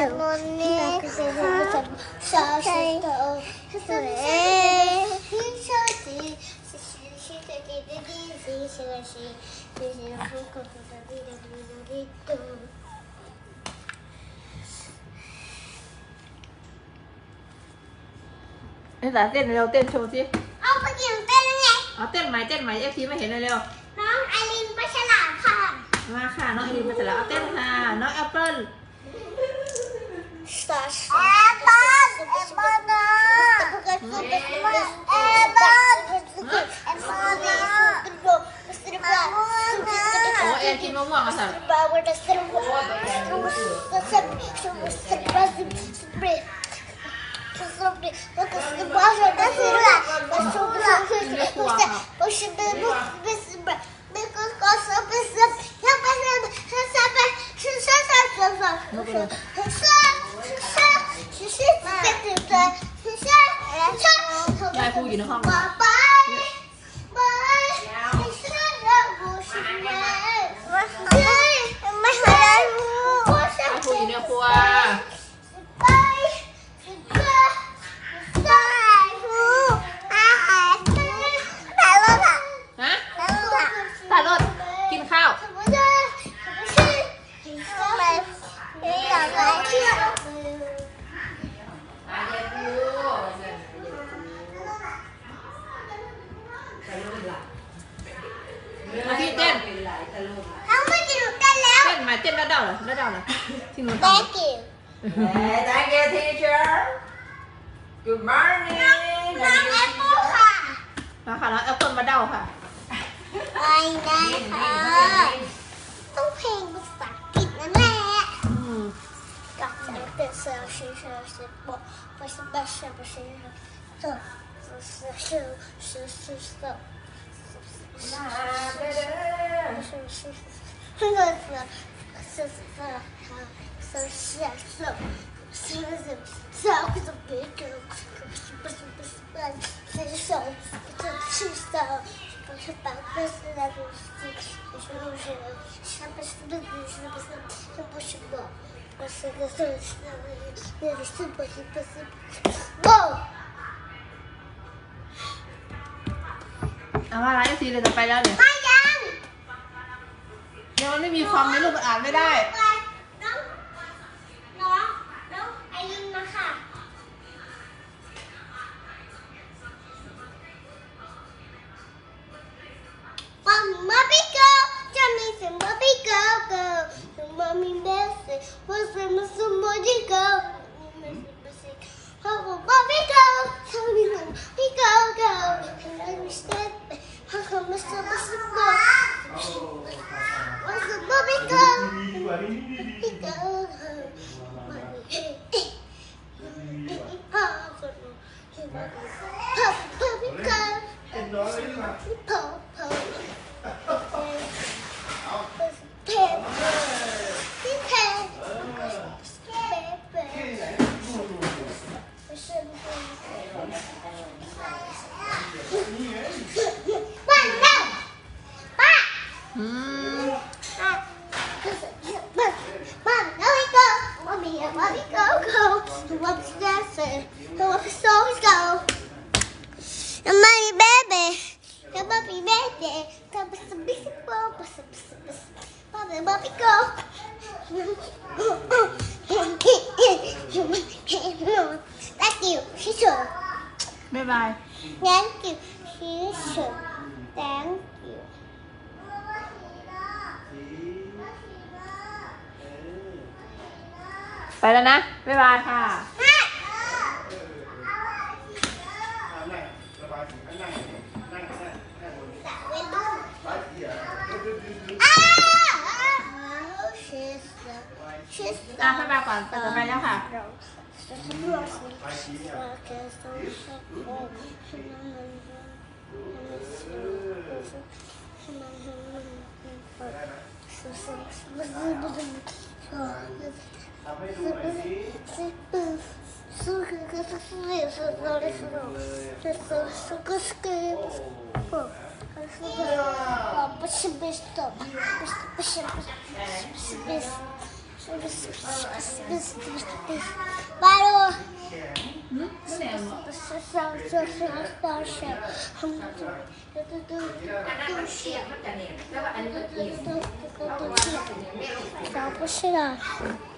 Harmony, Nên là tên ร็วเต้นโชว์สิเอาไปเกี่ยงเต้นยังไงเอาเต้นใหม่เต้นใหม่เอฟทีไม่เห็นเลยเร็วน้องไอรินปัชราค่ะ มาค่ะ น้องไอรินปัชราเอาเต้นค่ะ น้องแอปเปิ้ล acho. É bom, é bom, não. É bom, é bom. É aqui no mama, sabe? Não, não. กูอยู่ในห้องไม่หายครูอยู่ในครัว เขาไม่กินกันแล้วเต้นมาเต้นระดับเหรอระดับเหรอที่นู้น Thank you Thank you teacher Good morning น้องแอปเปิลค่ะมาค่ะแล้วแอปเปิลมาเดาค่ะไปได้ค่ะต้องเพลงภาษาอังกฤษนั่นแหละกับฉันเป็นเซลชิเซลชิบอกภาษาเซลชิเซลชิเซลชิเซลชิเซล Você gastou esse nome, ele está aqui para sempre. เอามาละเอฟซีเลยจะไปแล้วเนี่ยพยัง เดี๋ยวมันไม่มีคอมในรูปมันอ่านไม่ได้น้อ What's the book? Puppy go. Puppy go. love go, go. I love you, dancing. I love go. The money, baby. The you, baby. I love you, baby. I love you, baby. I love go. Thank you, teacher. Bye-bye. Thank you, teacher. Thank you. ไปแล้วนะ บ๊ายบายค่ะอะบ๊ายบายก่อนไปจะไปแล้วค่ะ不是 ทำให้ดูหน่อยสิ Parou! Só.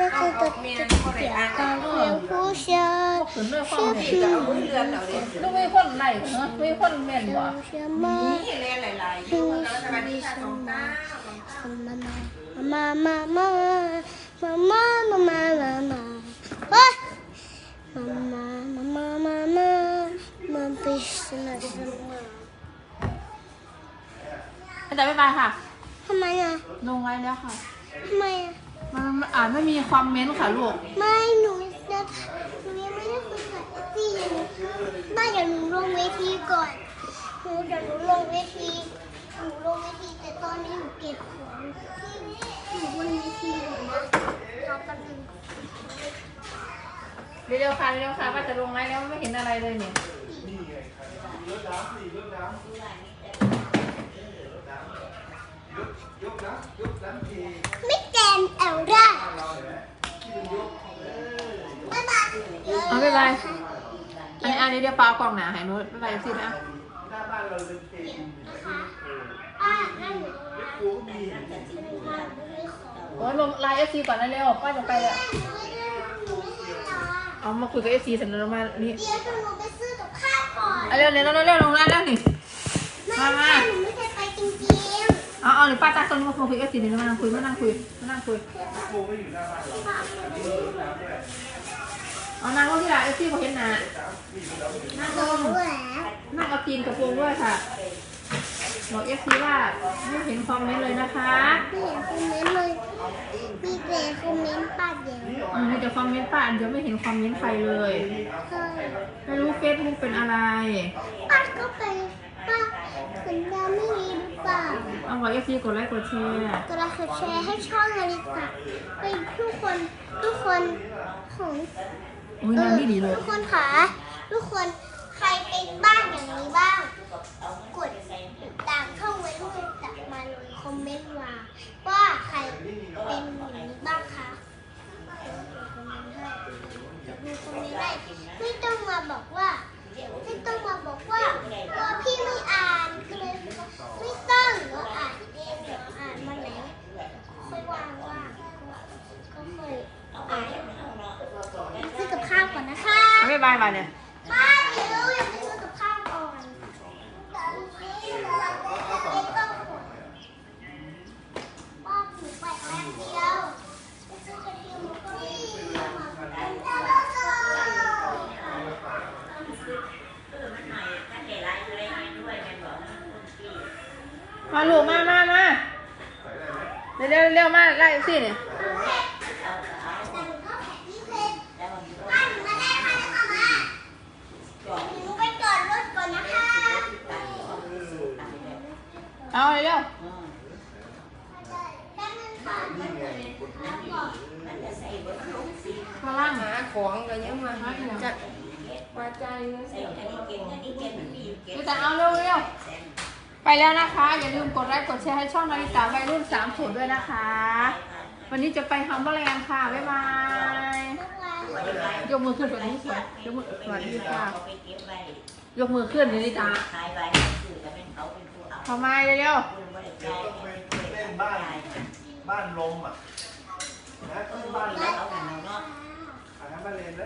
这个的这个高原不下 พวกขืนเรื่องคอมเมน นี่ ต์ ก็เอามือเดือนเอาเด็ ลูกไม่คนไหนเหรอไม่คนเมนบ่ 什么？ นี่เรียนหลายๆอยู่แล้วสวัสดีค่ะสองตา 妈妈妈妈妈妈妈妈妈妈，喂！妈妈妈妈妈妈，妈被什么什么？ อาจารย์บ๊ายบายค่ะ ทำไมอ่ะ ลงไลน์แล้วค่ะ ทำไมอ่ะ มันมันอ่านไม่มีคอมเมนต์ค่ะลูก ไม่หนูจะหนูยังไม่ได้คุยกับพี่หนูบ้านเดี๋ยวหนูลงเวทีก่อนหนูเดี๋ยวหนูลงเวทีหนูลงเวทีแต่ตอนนี้หนูเก็บของหนูบนเวทีอยู่นะรอแป๊บนึง เร็วๆค่ะเร็วๆค่ะว่าจะลงไลน์แล้วไม่เห็นอะไรเลยเนี่ย บ๊ายบาย อันนี้อันนี้เดี๋ยวปลากล่องหนาให้หนูบ๊ายบายสินะป้าให้หนูนะโอ้ยลงไลน์เอฟซีก่อนนะเร็วป้าจะไปแล้วเอามาคุยกับเอฟซีเสร็จแล้วมานี่เดี๋ยวหนูไปซื้อกับข้าวก่อนเอาเร็วเร็วเร็วเร็วลงไลน์แล้วนี่ไม่มามาใช่หนูไม่เคยไปจริงเอาเอาเดี๋ยวป้าตักตรงนี้มาคุยกับเอฟซีเดี๋ยวมานั่งคุยมานั่งคุยมานั่งคุย เอานั่งลงที่ไหนเอฟซีเขาเห็นหนานั่งๆลงแหวนั่งเอาตีนกระโปรงด้วยค่ะบอกเอฟซีว่าไม่เห็นคอมเมนต์เลยนะคะไม่เห็นคอมเมนต์เลยมีแต่คอมเมนต์ป้าเดียวอืมมีแต่คอมเมนต์ป้าอันเดียวไม่เห็นคอมเมนต์ใครเลยใช่ไม่รู้เฟซบุ๊กเป็นอะไรป้าก็ไปป้าสัญญาไม่มีหรือเปล่าเอาบอกเอฟซีกดไลค์กดแชร์ก็ได้แชร์ให้ช่องนาฬิกาไปทุกคนทุกคนของ โอ้ยน้ำไม่ดีเลย ทุกคนค่ะทุกคนใครเป็นบ้านอย่างนี้บ้าง กดติดตามช่องไว้ด้วยจากมาเลยคอมเมนต์มาว่าใครเป็นอย่างนี้บ้างคะเดี๋ยวดูคอมเมนต์ได้ไม่ต้องมาบอกว่าไม่ต้องมาบอกว่าว่าพี่ไม่อ่านก็เลยไม่ต้องเดี๋ยวอ่านเองเดี๋ยวอ่านมาไหนค่อยว่างว่างก็ค่อยอ่านซื้อกับข้าวก่อนนะคะ เอาบ๊ายบายมาเนี่ย ป้าเดี๋ยวอยากไปซื้อกับข้าวก่อนป้าถือไปแป๊บเดียวไปซื้อกระเทียมหมูกรี มาลูกมามามาเร็วเร็วเร็วมาไล่สิเนี่ยหนูไปจอดรถก่อนนะคะเอาเร็วแป๊บนึงค่ะข้างล่างหาของก็ยังมาจัดว่าใจเลยพี่ตาเอาเร็วเร็ว ไปแล้วนะคะ อย่าลืมกดไลค์กดแชร์ให้ช่องนาฬิกาวัยรุ่น3ศูนย์ด้วยนะคะ วันนี้จะไปฮัมเบอร์แลนด์ค่ะ บ๊ายบายยกมือขึ้นแบบนี้สวยยกมือสวัสดีค่ะยกมือขึ้นนาฬิกาทำไมเร็วเล่นบ้านบ้านลมอะนะบ้านลมอะบ้านเลนแล้ว